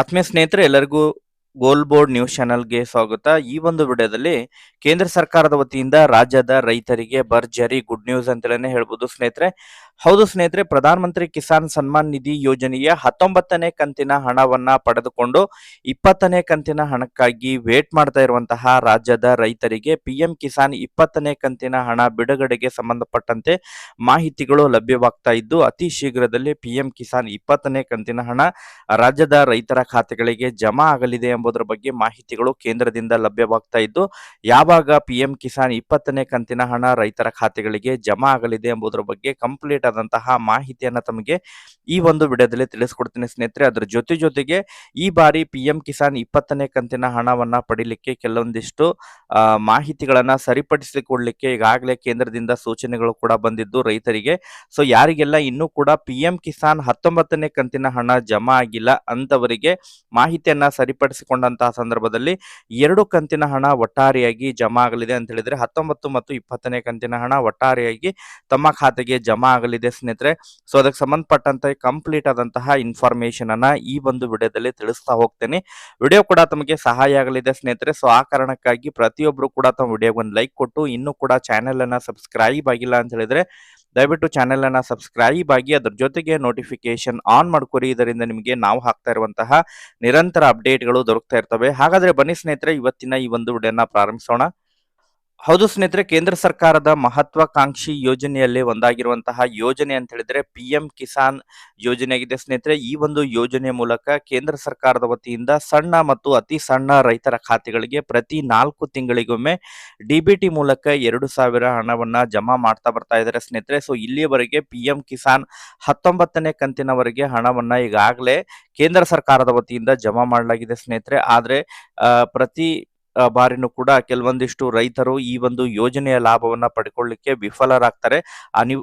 ಆತ್ಮೀಯ ಸ್ನೇಹಿತರೆ, ಎಲ್ಲರಿಗೂ ಗೋಲ್ ಬೋರ್ಡ್ ನ್ಯೂಸ್ ಚಾನೆಲ್ಗೆ ಸ್ವಾಗತ. ಈ ಒಂದು ವಿಡಿಯೋದಲ್ಲಿ ಕೇಂದ್ರ ಸರ್ಕಾರದ ವತಿಯಿಂದ ರಾಜ್ಯದ ರೈತರಿಗೆ ಭರ್ಜರಿ ಗುಡ್ ನ್ಯೂಸ್ ಅಂತಲೇ ಹೇಳ್ಬೋದು ಸ್ನೇಹಿತರೆ. ಹೌದು ಸ್ನೇಹಿತರೆ, ಪ್ರಧಾನಮಂತ್ರಿ ಕಿಸಾನ್ ಸನ್ಮಾನ್ ನಿಧಿ ಯೋಜನೆಯ ಹತ್ತೊಂಬತ್ತನೇ ಕಂತಿನ ಹಣವನ್ನ ಪಡೆದುಕೊಂಡು ಇಪ್ಪತ್ತನೇ ಕಂತಿನ ಹಣಕ್ಕಾಗಿ ವೇಟ್ ಮಾಡ್ತಾ ಇರುವಂತಹ ರಾಜ್ಯದ ರೈತರಿಗೆ ಪಿಎಂ ಕಿಸಾನ್ ಇಪ್ಪತ್ತನೇ ಕಂತಿನ ಹಣ ಬಿಡುಗಡೆಗೆ ಸಂಬಂಧಪಟ್ಟಂತೆ ಮಾಹಿತಿಗಳು ಲಭ್ಯವಾಗ್ತಾ ಇದ್ದು, ಅತಿ ಶೀಘ್ರದಲ್ಲಿ ಪಿಎಂ ಕಿಸಾನ್ ಇಪ್ಪತ್ತನೇ ಕಂತಿನ ಹಣ ರಾಜ್ಯದ ರೈತರ ಖಾತೆಗಳಿಗೆ ಜಮಾ ಆಗಲಿದೆ ಎಂಬುದರ ಬಗ್ಗೆ ಮಾಹಿತಿಗಳು ಕೇಂದ್ರದಿಂದ ಲಭ್ಯವಾಗ್ತಾ ಇದ್ದು, ಯಾವಾಗ ಪಿಎಂ ಕಿಸಾನ್ ಇಪ್ಪತ್ತನೇ ಕಂತಿನ ಹಣ ರೈತರ ಖಾತೆಗಳಿಗೆ ಜಮಾ ಆಗಲಿದೆ ಎಂಬುದರ ಬಗ್ಗೆ ಕಂಪ್ಲೀಟ್ ಆದಂತಹ ಮಾಹಿತಿಯನ್ನ ತಮಗೆ ಈ ಒಂದು ವಿಡಿಯೋದಲ್ಲಿ ತಿಳಿಸ್ಕೊಡ್ತೀನಿ ಸ್ನೇಹಿತರೆ. ಅದರ ಜೊತೆ ಜೊತೆಗೆ ಈ ಬಾರಿ ಪಿಎಂ ಕಿಸಾನ್ ಇಪ್ಪತ್ತನೇ ಕಂತಿನ ಹಣವನ್ನ ಪಡಿಲಿಕ್ಕೆ ಕೆಲವೊಂದಿಷ್ಟು ಮಾಹಿತಿಗಳನ್ನ ಸರಿಪಡಿಸಿಕೊಡ್ಲಿಕ್ಕೆ ಈಗಾಗಲೇ ಕೇಂದ್ರದಿಂದ ಸೂಚನೆಗಳು ಕೂಡ ಬಂದಿದ್ದು ರೈತರಿಗೆ. ಸೊ ಯಾರಿಗೆಲ್ಲ ಇನ್ನೂ ಕೂಡ ಪಿಎಂ ಕಿಸಾನ್ ಹತ್ತೊಂಬತ್ತನೇ ಕಂತಿನ ಹಣ ಜಮಾ ಆಗಿಲ್ಲ ಅಂತವರಿಗೆ ಮಾಹಿತಿಯನ್ನ ಸರಿಪಡಿಸಿಕೊಂಡಂತಹ ಸಂದರ್ಭದಲ್ಲಿ ಎರಡು ಕಂತಿನ ಹಣ ಒಟ್ಟಾರೆಯಾಗಿ ಜಮಾ ಆಗಲಿದೆ ಅಂತ ಹೇಳಿದ್ರೆ ಹತ್ತೊಂಬತ್ತು ಮತ್ತು ಇಪ್ಪತ್ತನೇ ಕಂತಿನ ಹಣ ಒಟ್ಟಾರೆಯಾಗಿ ತಮ್ಮ ಖಾತೆಗೆ ಜಮಾ ಆಗಲಿದೆ ಸ್ನೇಹಿತರೆ. ಸೊ ಅದಕ್ಕೆ ಸಂಬಂಧಪಟ್ಟಂತೆ ಕಂಪ್ಲೀಟ್ ಆದಂತಹ ಇನ್ಫಾರ್ಮೇಶನ್ ಅನ್ನ ಈ ಒಂದು ವಿಡಿಯೋದಲ್ಲಿ ತಿಳಿಸ್ತಾ ಹೋಗ್ತೇನೆ. ವಿಡಿಯೋ ಕೂಡ ತಮಗೆ ಸಹಾಯ ಆಗಲಿದೆ ಸ್ನೇಹಿತರೆ. ಸೊ ಆ ಕಾರಣಕ್ಕಾಗಿ ಪ್ರತಿಯೊಬ್ಬರು ಕೂಡ ತಮ್ಮ ವಿಡಿಯೋಗೆ ಒಂದು ಲೈಕ್ ಕೊಟ್ಟು, ಇನ್ನೂ ಕೂಡ ಚಾನೆಲ್ ಅನ್ನ ಸಬ್ಸ್ಕ್ರೈಬ್ ಆಗಿಲ್ಲ ಅಂತ ಹೇಳಿದ್ರೆ, ದಯವಿಟ್ಟು ಚಾನೆಲ್ ಅನ್ನ ಸಬ್ಸ್ಕ್ರೈಬ್ ಆಗಿ ಅದ್ರ ಜೊತೆಗೆ ನೋಟಿಫಿಕೇಶನ್ ಆನ್ ಮಾಡ್ಕೊರಿ. ಇದರಿಂದ ನಿಮಗೆ ನಾವು ಹಾಕ್ತಾ ಇರುವಂತಹ ನಿರಂತರ ಅಪ್ಡೇಟ್ಗಳು ದೊರಕ್ತಾ ಇರ್ತವೆ. ಹಾಗಾದ್ರೆ ಬನ್ನಿ ಸ್ನೇಹಿತರೆ, ಇವತ್ತಿನ ಈ ಒಂದು ವಿಡಿಯೋನ ಪ್ರಾರಂಭಿಸೋಣ. ಹೌದು ಸ್ನೇಹಿತರೆ, ಕೇಂದ್ರ ಸರ್ಕಾರದ ಮಹತ್ವಾಕಾಂಕ್ಷಿ ಯೋಜನೆಯಲ್ಲಿ ಒಂದಾಗಿರುವಂತಹ ಯೋಜನೆ ಅಂತ ಹೇಳಿದ್ರೆ ಪಿ ಎಂ ಕಿಸಾನ್ ಯೋಜನೆ ಆಗಿದೆ ಸ್ನೇಹಿತರೆ. ಈ ಒಂದು ಯೋಜನೆ ಮೂಲಕ ಕೇಂದ್ರ ಸರ್ಕಾರದ ವತಿಯಿಂದ ಸಣ್ಣ ಮತ್ತು ಅತಿ ಸಣ್ಣ ರೈತರ ಖಾತೆಗಳಿಗೆ ಪ್ರತಿ ನಾಲ್ಕು ತಿಂಗಳಿಗೊಮ್ಮೆ ಡಿಬಿಟಿ ಮೂಲಕ ಎರಡು ಸಾವಿರ ಹಣವನ್ನ ಜಮಾ ಮಾಡ್ತಾ ಬರ್ತಾ ಇದ್ದಾರೆ ಸ್ನೇಹಿತರೆ. ಸೊ ಇಲ್ಲಿಯವರೆಗೆ ಪಿ ಎಂ ಕಿಸಾನ್ ಹತ್ತೊಂಬತ್ತನೇ ಕಂತಿನವರೆಗೆ ಹಣವನ್ನ ಈಗಾಗಲೇ ಕೇಂದ್ರ ಸರ್ಕಾರದ ವತಿಯಿಂದ ಜಮಾ ಮಾಡಲಾಗಿದೆ ಸ್ನೇಹಿತರೆ. ಆದ್ರೆ ಪ್ರತಿ ಬಾರಿನೂ ಕೂಡ ಕೆಲವೊಂದಿಷ್ಟು ರೈತರು ಈ ಒಂದು ಯೋಜನೆಯ ಲಾಭವನ್ನ ಪಡ್ಕೊಳ್ಳಿಕ್ಕೆ ವಿಫಲರಾಗ್ತಾರೆ. ಅನಿ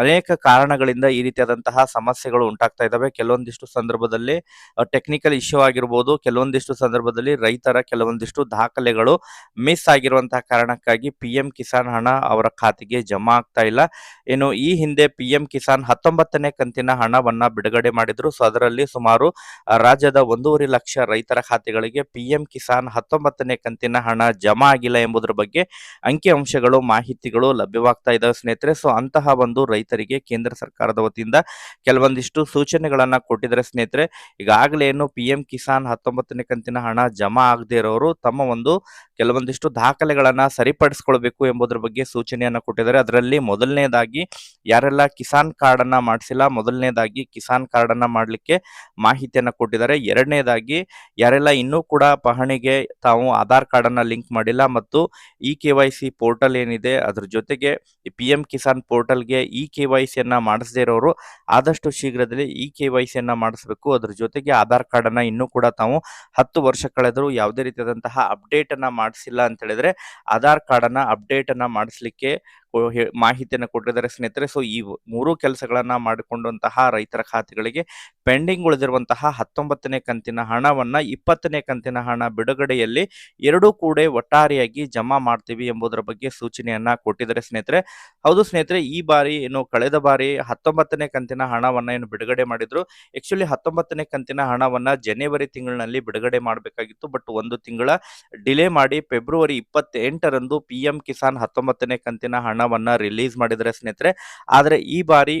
ಅನೇಕ ಕಾರಣಗಳಿಂದ ಈ ರೀತಿಯಾದಂತಹ ಸಮಸ್ಯೆಗಳು ಉಂಟಾಗ್ತಾ ಇದ್ದಾವೆ. ಕೆಲವೊಂದಿಷ್ಟು ಸಂದರ್ಭದಲ್ಲಿ ಟೆಕ್ನಿಕಲ್ ಇಶ್ಯೂ ಆಗಿರ್ಬೋದು, ಕೆಲವೊಂದಿಷ್ಟು ಸಂದರ್ಭದಲ್ಲಿ ರೈತರ ಕೆಲವೊಂದಿಷ್ಟು ದಾಖಲೆಗಳು ಮಿಸ್ ಆಗಿರುವಂತಹ ಕಾರಣಕ್ಕಾಗಿ ಪಿ ಎಂ ಕಿಸಾನ್ ಹಣ ಅವರ ಖಾತೆಗೆ ಜಮಾ ಆಗ್ತಾ ಇಲ್ಲ. ಏನು ಈ ಹಿಂದೆ ಪಿ ಎಂ ಕಿಸಾನ್ ಹತ್ತೊಂಬತ್ತನೇ ಕಂತಿನ ಹಣವನ್ನ ಬಿಡುಗಡೆ ಮಾಡಿದ್ರು. ಸೊ, ಅದರಲ್ಲಿ ಸುಮಾರು ರಾಜ್ಯದ ಒಂದೂವರೆ ಲಕ್ಷ ರೈತರ ಖಾತೆಗಳಿಗೆ ಪಿ ಎಂ ಕಿಸಾನ್ ಹತ್ತೊಂಬತ್ತನೇ ಹಣ ಜಮಾ ಆಗಿಲ್ಲ ಎಂಬುದರ ಬಗ್ಗೆ ಅಂಕಿ ಅಂಶಗಳು, ಮಾಹಿತಿಗಳು ಲಭ್ಯವಾಗ್ತಾ ಇದ್ದಾವೆ ಸ್ನೇಹಿತರೆ. ಸೊ ಅಂತಹ ಒಂದು ರೈತರಿಗೆ ಕೇಂದ್ರ ಸರ್ಕಾರದ ವತಿಯಿಂದ ಕೆಲವೊಂದಿಷ್ಟು ಸೂಚನೆಗಳನ್ನ ಕೊಟ್ಟಿದ್ದಾರೆ ಸ್ನೇಹಿತರೆ. ಈಗಾಗಲೇ ಏನು ಪಿ ಎಂ ಕಿಸಾನ್ ಹತ್ತೊಂಬತ್ತನೇ ಕಂತಿನ ಹಣ ಜಮಾ ಆಗದೇ ಇರೋರು ತಮ್ಮ ಒಂದು ಕೆಲವೊಂದಿಷ್ಟು ದಾಖಲೆಗಳನ್ನ ಸರಿಪಡಿಸ್ಕೊಳ್ಬೇಕು ಎಂಬುದರ ಬಗ್ಗೆ ಸೂಚನೆಯನ್ನ ಕೊಟ್ಟಿದ್ದಾರೆ. ಅದರಲ್ಲಿ ಮೊದಲನೇದಾಗಿ ಯಾರೆಲ್ಲ ಕಿಸಾನ್ ಕಾರ್ಡ್ ಅನ್ನ ಮಾಡಿಸಿಲ್ಲ, ಮೊದಲನೇದಾಗಿ ಕಿಸಾನ್ ಕಾರ್ಡ್ ಅನ್ನ ಮಾಡ್ಲಿಕ್ಕೆ ಮಾಹಿತಿಯನ್ನ ಕೊಟ್ಟಿದ್ದಾರೆ. ಎರಡನೇದಾಗಿ ಯಾರೆಲ್ಲ ಇನ್ನೂ ಕೂಡ ಪಹಣಿಗೆ ತಾವು ಆಧಾರ್ ಕಾರ್ಡ್ ಅನ್ನ ಲಿಂಕ್ ಮಾಡಿಲ್ಲ ಮತ್ತು E K Y C portal ಏನಿದೆ ಅದ್ರ ಜೊತೆಗೆ ಪಿ ಎಂ ಕಿಸಾನ್ ಪೋರ್ಟಲ್ಗೆ ಇ ಕೆ ವೈ ಸಿಯನ್ನ ಮಾಡಿಸದೇ ಇರೋರು ಆದಷ್ಟು ಶೀಘ್ರದಲ್ಲಿ ಇ ಕೆ ವೈ ಸಿಯನ್ನ ಮಾಡಿಸಬೇಕು. ಅದ್ರ ಜೊತೆಗೆ ಆಧಾರ್ ಕಾರ್ಡ್ ಅನ್ನ ಇನ್ನೂ ಕೂಡ ತಾವು ಹತ್ತು ವರ್ಷ ಕಳೆದರೂ ಯಾವುದೇ ರೀತಿಯಾದಂತಹ ಅಪ್ಡೇಟ್ ಅನ್ನ ಮಾಡಿಸಿಲ್ಲ ಅಂತ ಹೇಳಿದ್ರೆ ಆಧಾರ್ ಕಾರ್ಡ್ ಅನ್ನ ಅಪ್ಡೇಟ್ ಮಾಡಿಸ್ಲಿಕ್ಕೆ ಮಾಹಿತಿಯನ್ನ ಕೊಟ್ಟಿದ್ದಾರೆ ಸ್ನೇಹಿತರೆ. ಸೊ ಈ ಮೂರು ಕೆಲಸಗಳನ್ನ ಮಾಡಿಕೊಂಡಂತಹ ರೈತರ ಖಾತೆಗಳಿಗೆ ಪೆಂಡಿಂಗ್ ಉಳಿದಿರುವಂತಹ ಹತ್ತೊಂಬತ್ತನೇ ಕಂತಿನ ಹಣವನ್ನ ಇಪ್ಪತ್ತನೇ ಕಂತಿನ ಹಣ ಬಿಡುಗಡೆಯಲ್ಲಿ ಎರಡೂ ಕೂಡ ಒಟ್ಟಾರೆಯಾಗಿ ಜಮಾ ಮಾಡ್ತೀವಿ ಎಂಬುದರ ಬಗ್ಗೆ ಸೂಚನೆಯನ್ನ ಕೊಟ್ಟಿದ್ದಾರೆ ಸ್ನೇಹಿತರೆ. ಹೌದು ಸ್ನೇಹಿತರೆ, ಈ ಬಾರಿ ಏನು ಕಳೆದ ಬಾರಿ ಹತ್ತೊಂಬತ್ತನೇ ಕಂತಿನ ಹಣವನ್ನ ಏನು ಬಿಡುಗಡೆ ಮಾಡಿದ್ರು. ಆಕ್ಚುಲಿ ಹತ್ತೊಂಬತ್ತನೇ ಕಂತಿನ ಹಣವನ್ನ ಜನವರಿ ತಿಂಗಳಿನಲ್ಲಿ ಬಿಡುಗಡೆ ಮಾಡಬೇಕಾಗಿತ್ತು. ಬಟ್ ಒಂದು ತಿಂಗಳ ಡಿಲೇ ಮಾಡಿ ಫೆಬ್ರವರಿ ಇಪ್ಪತ್ತೆಂಟರಂದು ಪಿ ಎಂ ಕಿಸಾನ್ ಹತ್ತೊಂಬತ್ತನೇ ಕಂತಿನ ಹಣವನ್ನ ರಿಲೀಸ್ ಮಾಡಿದರೆ ಸ್ನೇಹಿತರೆ. ಆದರೆ ಈ ಬಾರಿ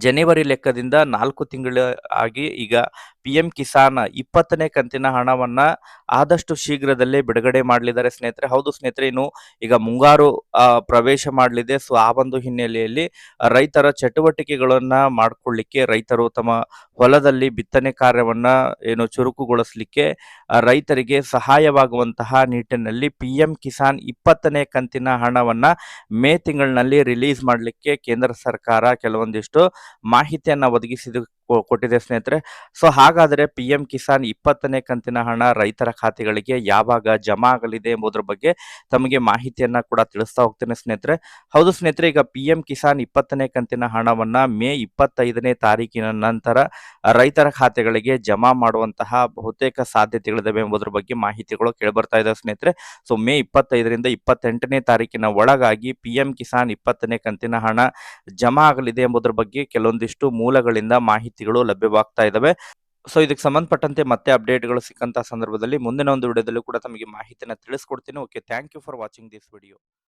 ಜನವರಿ ಲೆಕ್ಕದಿಂದ ನಾಲ್ಕು ತಿಂಗಳ ಆಗಿ ಈಗ ಪಿ ಎಂ ಕಿಸಾನ್ ಇಪ್ಪತ್ತನೇ ಕಂತಿನ ಹಣವನ್ನ ಆದಷ್ಟು ಶೀಘ್ರದಲ್ಲೇ ಬಿಡುಗಡೆ ಮಾಡಲಿದ್ದಾರೆ ಸ್ನೇಹಿತರೆ. ಹೌದು ಸ್ನೇಹಿತರೆ, ಇನ್ನು ಈಗ ಮುಂಗಾರು ಪ್ರವೇಶ ಮಾಡಲಿದೆ. ಸೊ, ಆ ಒಂದು ಹಿನ್ನೆಲೆಯಲ್ಲಿ ರೈತರ ಚಟುವಟಿಕೆಗಳನ್ನ ಮಾಡಿಕೊಳ್ಳಿಕ್ಕೆ, ರೈತರು ತಮ್ಮ ಹೊಲದಲ್ಲಿ ಬಿತ್ತನೆ ಕಾರ್ಯವನ್ನ ಏನು ಚುರುಕುಗೊಳಿಸಲಿಕ್ಕೆ ರೈತರಿಗೆ ಸಹಾಯವಾಗುವಂತಹ ನಿಟ್ಟಿನಲ್ಲಿ ಪಿಎಂ ಕಿಸಾನ್ ಇಪ್ಪತ್ತನೇ ಕಂತಿನ ಹಣವನ್ನ ಮೇ ತಿಂಗಳಿನಲ್ಲಿ ರಿಲೀಸ್ ಮಾಡಲಿಕ್ಕೆ ಕೇಂದ್ರ ಸರ್ಕಾರ ಕೆಲವೊಂದಿಷ್ಟು ಮಾಹಿತಿಯನ್ನ ಒದಗಿಸಿದ ಕೊಟ್ಟಿದೆ ಸ್ನೇಹಿತರೆ. ಸೊ, ಹಾಗಾದರೆ ಪಿ ಎಂ ಕಿಸಾನ್ ಇಪ್ಪತ್ತನೇ ಕಂತಿನ ಹಣ ರೈತರ ಖಾತೆಗಳಿಗೆ ಯಾವಾಗ ಜಮಾ ಆಗಲಿದೆ ಎಂಬುದರ ಬಗ್ಗೆ ತಮಗೆ ಮಾಹಿತಿಯನ್ನ ಕೂಡ ತಿಳಿಸ್ತಾ ಹೋಗ್ತೇನೆ ಸ್ನೇಹಿತರೆ. ಹೌದು ಸ್ನೇಹಿತರೆ, ಈಗ ಪಿ ಎಂ ಕಿಸಾನ್ ಇಪ್ಪತ್ತನೇ ಕಂತಿನ ಹಣವನ್ನ ಮೇ ಇಪ್ಪತ್ತೈದನೇ ತಾರೀಕಿನ ನಂತರ ರೈತರ ಖಾತೆಗಳಿಗೆ ಜಮಾ ಮಾಡುವಂತಹ ಬಹುತೇಕ ಸಾಧ್ಯತೆಗಳಿದಾವೆ ಎಂಬುದರ ಬಗ್ಗೆ ಮಾಹಿತಿಗಳು ಕೇಳಿಬರ್ತಾ ಇದಾವೆ ಸ್ನೇಹಿತರೆ. ಸೊ, ಮೇ ಇಪ್ಪತ್ತೈದರಿಂದ ಇಪ್ಪತ್ತೆಂಟನೇ ತಾರೀಕಿನ ಒಳಗಾಗಿ ಪಿ ಎಂ ಕಿಸಾನ್ ಇಪ್ಪತ್ತನೇ ಕಂತಿನ ಹಣ ಜಮಾ ಆಗಲಿದೆ ಎಂಬುದರ ಬಗ್ಗೆ ಕೆಲವೊಂದಿಷ್ಟು ಮೂಲಗಳಿಂದ ಮಾಹಿತಿಗಳು ಲಭ್ಯವಾಗ್ತಾ ಇದಾವೆ. ಸೊ ಇದಕ್ಕೆ ಸಂಬಂಧಪಟ್ಟಂತೆ ಮತ್ತೆ ಅಪ್ಡೇಟ್ಗಳು ಸಿಕ್ಕಂತಹ ಸಂದರ್ಭದಲ್ಲಿ ಮುಂದಿನ ಒಂದು ವಿಡಿಯೋದಲ್ಲೂ ಕೂಡ ತಮಗೆ ಮಾಹಿತಿನ ತಿಳಿಸ್ಕೊಡ್ತೀನಿ. Okay thank you for watching this video